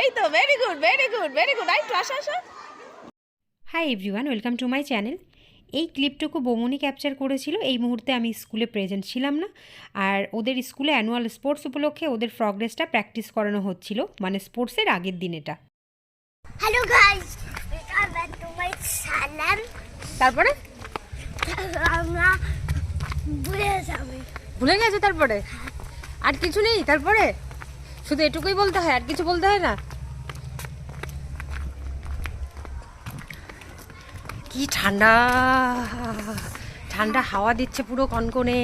এই তো very good very good very good I তো আসো hi everyone welcome to my channel এই ক্লিপটুকু বমনি ক্যাপচার করেছিল এই মুহূর্তে আমি স্কুলে প্রেজেন্ট ছিলাম না। আর ওদের স্কুলে অ্যানুয়াল স্পোর্টস উপলক্ষে ওদের প্রগ্রেসটা প্র্যাকটিস করানো হচ্ছিল মানে স্পোর্টসের আগের দিন এটা হ্যালো গাইস মাই তারপরে? আমরা ভুলে যাবে ভুলে গেছো তারপরে? আর কিছু নেই তারপরে? শুধু এটুকুই বলতে হয়, আর কিছু বলতে হয় না? কি ঠান্ডা ঠান্ডা হাওয়া দিচ্ছে পুরো কনকনে।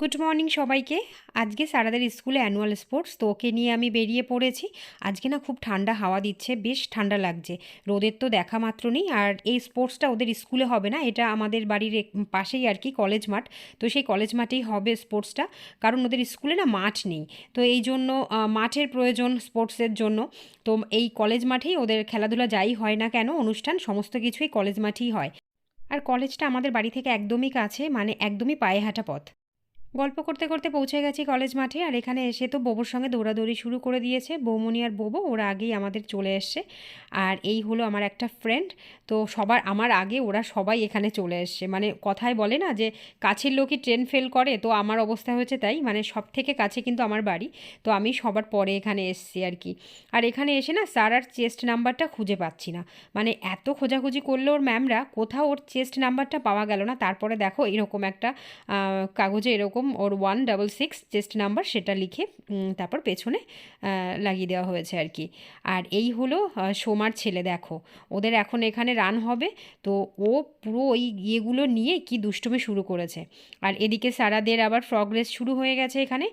গুড মর্নিং সবাইকে। আজকে সারাদের স্কুলে অ্যানুয়াল স্পোর্টস তো ওকে নিয়ে আমি বেরিয়ে পড়েছি। আজকে না খুব ঠান্ডা হাওয়া দিচ্ছে, বেশ ঠান্ডা লাগছে। রোদের তো দেখা মাত্র নেই, আর এই স্পোর্টসটা ওদের স্কুলে হবে না, এটা আমাদের বাড়ির পাশেই আর কি কলেজ মাঠ। তো সেই কলেজ মাঠেই হবে স্পোর্টসটা কারণ ওদের স্কুলে না মাঠ নেই। তো এই জন্য মাঠের প্রয়োজন স্পোর্টসের জন্য। তো এই কলেজ মাঠেই ওদের খেলাধুলা যাই হয় না কেন, অনুষ্ঠান সমস্ত কিছুই কলেজ মাঠেই হয়। আর কলেজটা আমাদের বাড়ি থেকে একদমই কাছে মানে একদমই পায়ে হাঁটা পথ। গল্প করতে করতে পৌঁছে গেছি কলেজ মাঠে, আর এখানে এসে তো বোবোর সঙ্গে দৌড়াদৌড়ি শুরু করে দিয়েছে। বৌমনি আর বোবো, ওরা আগেই আমাদের চলে এসছে। আর এই হলো আমার একটা ফ্রেন্ড তো সবার, আমার আগে ওরা সবাই এখানে চলে এসছে। মানে কথায় বলে না যে, কাছের লোকই ট্রেন ফেল করে, তো আমার অবস্থা হয়েছে তাই। মানে সব থেকে কাছে কিন্তু আমার বাড়ি, তো আমি সবার পরে এখানে এসছি আর কি। আর এখানে এসে না স্যার আর চেস্ট নাম্বারটা খুঁজে পাচ্ছি না। মানে এত খোঁজাখুঁজি করল ওর ম্যামরা কোথাও ওর চেস্ট নাম্বারটা পাওয়া গেল না। তারপরে দেখো এরকম একটা কাগজে এরকম ওর one double six chest number সেটা লিখে তারপর পেছনে লাগিয়ে দেওয়া হয়েছে আর কি। আর এই হলো সোমার ছেলে, দেখো। ওদের এখন এখানে রান হবে, তো ও পুরো ওই ইয়েগুলো নিয়ে কি দুষ্টুমি শুরু করেছে। আর এদিকে সারাদের আবার প্রগ্রেস শুরু হয়ে গেছে এখানে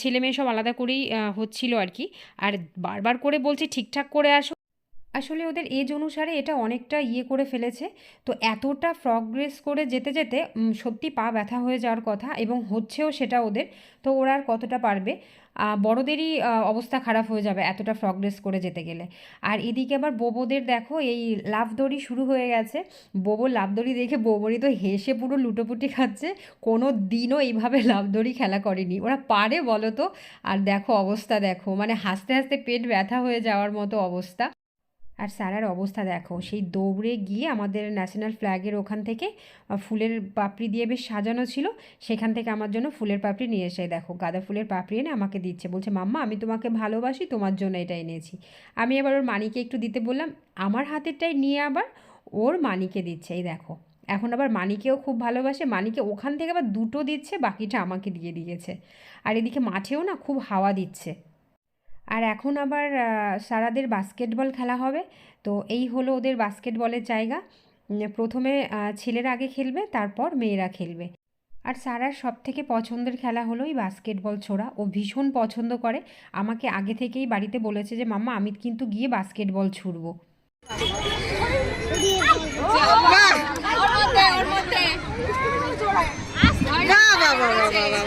ছেলে মেয়ে সব আলাদা করেই হচ্ছিল আর কি। আর বারবার করে বলছি, ঠিকঠাক করে আসো। আসলে ওদের এজ অনুসারে এটা অনেকটা ইয়ে করে ফেলেছে। তো এতটা প্রগ্রেস করে যেতে যেতে সত্যি পা ব্যথা হয়ে যাওয়ার কথা এবং হচ্ছেও সেটা ওদের। তো ওরা আর কতটা পারবে? বড়দেরই অবস্থা খারাপ হয়ে যাবে এতটা প্রগ্রেস করে যেতে গেলে। আর এদিকে আবার বোবোদের দেখো, এই লাভদড়ি শুরু হয়ে গেছে। বোবো লাভদড়ি দেখে বোবরি তো হেসে পুরো লুটোপুটি খাচ্ছে। কোনো দিনও এইভাবে লাভদড়ি খেলা করেনি। ওরা পারে বলো তো? আর দেখো অবস্থা দেখো। মানে হাসতে হাসতে পেট ব্যথা হয়ে যাওয়ার মতো অবস্থা। আর স্যারার অবস্থা দেখো, সেই দৌড়ে গিয়ে আমাদের ন্যাশনাল ফ্ল্যাগের ওখান থেকে ফুলের পাপড়ি দিয়ে বেশ সাজানো ছিল, সেখান থেকে আমার জন্য ফুলের পাপড়ি নিয়ে এসে দেখো, গাঁদা ফুলের পাপড়ি এনে আমাকে দিচ্ছে। বলছে, মাম্মা, আমি তোমাকে ভালোবাসি, তোমার জন্য এটা এনেছি। আমি এবার ওর মানিকে একটু দিতে বললাম, আমার হাতেরটাই নিয়ে আবার ওর মানিকে দিচ্ছে। এই দেখো, এখন আবার মানিকেও খুব ভালোবাসে, মানিকে ওখান থেকে আবার দুটো দিচ্ছে, বাকিটা আমাকে দিয়ে দিয়েছে। আর এদিকে মাঠেও না খুব হাওয়া দিচ্ছে। আর এখন আবার সারাদের বাস্কেটবল খেলা হবে। তো এই হলো ওদের বাস্কেটবলের জায়গা। প্রথমে ছেলেরা আগে খেলবে তারপর মেয়েরা খেলবে। আর সারার সব থেকে পছন্দের খেলা হলো এই বাস্কেটবল ছোড়া। ও ভীষণ পছন্দ করে। আমাকে আগে থেকেই বাড়িতে বলেছে যে মাম্মা আমি কিন্তু গিয়ে বাস্কেটবল ছুড়বো।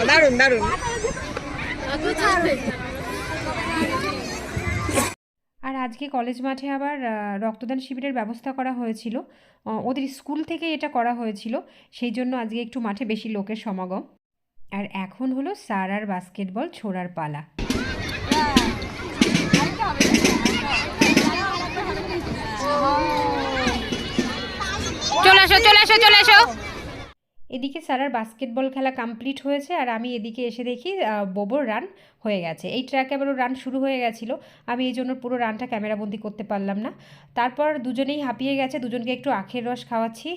দারুণ দারুণ আর আজকে কলেজ মাঠে আবার রক্তদান শিবিরের ব্যবস্থা করা হয়েছিল। ওদের স্কুল থেকে এটা করা হয়েছিল। সেই জন্য আজকে একটু মাঠে বেশি লোকের সমাগম। আর এখন হলো সার আর বাস্কেটবল ছোড়ার পালা। চলে আসো চলে আসো চলে আসো। এদিকে সারার বাস্কেটবল খেলা কমপ্লিট হয়েছে আর আমি এদিকে এসে দেখি বোবোর রান হয়ে গেছে। এই ট্র্যাকে আবার রান শুরু হয়ে গেছিল। আমি এই জন্য পুরো রানটা ক্যামেরাবন্দি করতে পারলাম না। তারপর দুজনেই হাঁপিয়ে গেছে, দুজনকে একটু আখের রস খাওয়াচ্ছি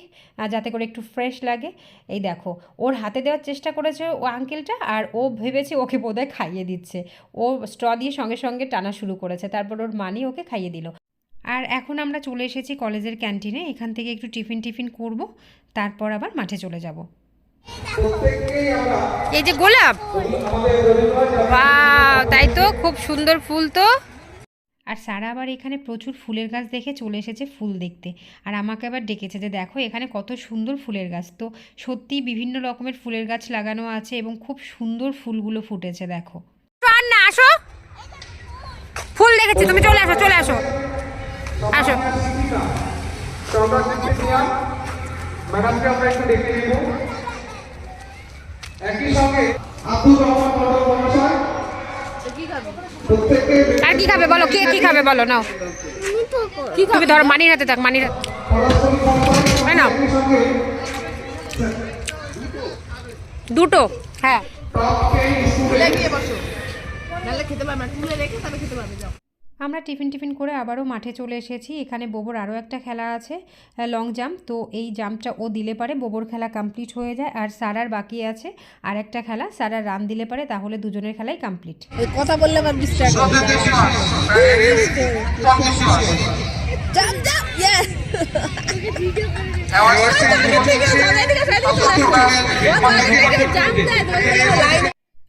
যাতে করে একটু ফ্রেশ লাগে। এই দেখো, ওর হাতে দেওয়ার চেষ্টা করেছে ও আঙ্কেলটা আর ও ভেবেছে ওকে বোধহয় খাইয়ে দিচ্ছে। ও স্ট্র দিয়ে সঙ্গে সঙ্গে টানা শুরু করেছে। তারপর ওর মানি ওকে খাইয়ে দিল। আর এখন আমরা চলে এসেছি কলেজের ক্যান্টিনে। এখান থেকে একটু টিফিন টিফিন করব, তারপর আবার মাঠে চলে যাব। এই যে গোলাপ! তাই তো? খুব সুন্দর ফুল তো। আর সারা আবার এখানে প্রচুর ফুলের গাছ দেখে চলে এসেছে ফুল দেখতে। আর আমাকে আবার ডেকেছে যে, দেখো, এখানে কত সুন্দর ফুলের গাছ। তো সত্যি বিভিন্ন রকমের ফুলের গাছ লাগানো আছে এবং খুব সুন্দর ফুলগুলো ফুটেছে, দেখো। না আসো। ফুল দেখেছি, তুমি চলে আসো চলে আসো। আসো। ম্যাডামকে আমরা একটু দেখে নিব। একই সঙ্গে আব্দুর রহমান মন্ডল মহাশয় আর কি খাবে বলো? কে কি খাবে বলো? নাও। কি তুমি ধরো মানির হাতে থাক মানির হাতে না দুটো হ্যাঁ। আমরা টিফিন টিফিন করে আবারও মাঠে চলে এসেছি এখানে বোবর আরও একটা খেলা আছে লং জাম্প তো এই জাম্পটা ও দিলে পারে বোবর খেলা কমপ্লিট হয়ে যায় আর সারার বাকি আছে আর একটা খেলা সারার রান দিলে পারে তাহলে দুজনের খেলাই কমপ্লিট কথা বললে আমার ইয়ে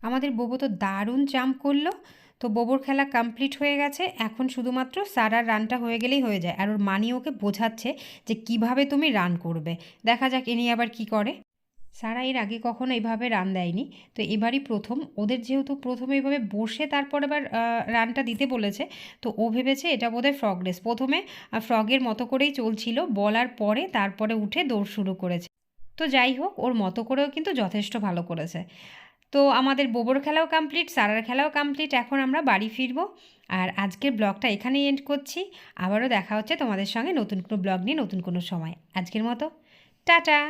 আমাদের বোবো তো দারুণ জাম্প করল তো বোবর খেলা কমপ্লিট হয়ে গেছে। এখন শুধুমাত্র সারার রানটা হয়ে গেলেই হয়ে যায়। আর ওর মানি ওকে বোঝাচ্ছে যে কীভাবে তুমি রান করবে। দেখা যাক ইনি আবার কি করে। সারা এর আগে কখনো এইভাবে রান দেয়নি। তো এবারই প্রথম। ওদের যেহেতু প্রথমে এইভাবে বসে তারপর আবার রানটা দিতে বলেছে, তো ও ভেবেছে এটা বোধহয় ফ্রগ রেস প্রথমে ফ্রগের মতো করেই চলছিল। বলার পরে তারপরে উঠে দৌড় শুরু করেছে। তো যাই হোক, ওর মতো করেও কিন্তু যথেষ্ট ভালো করেছে। তো আমাদের বোবর খেলাও কমপ্লিট সারার খেলাও কমপ্লিট এখন আমরা বাড়ি ফিরবো। আর আজকের ব্লগটা এখানেই এন্ড করছি। আবারও দেখা হচ্ছে তোমাদের সঙ্গে নতুন কোনো ব্লগ নিয়ে, নতুন কোনো সময়। আজকের মতো, টাটা!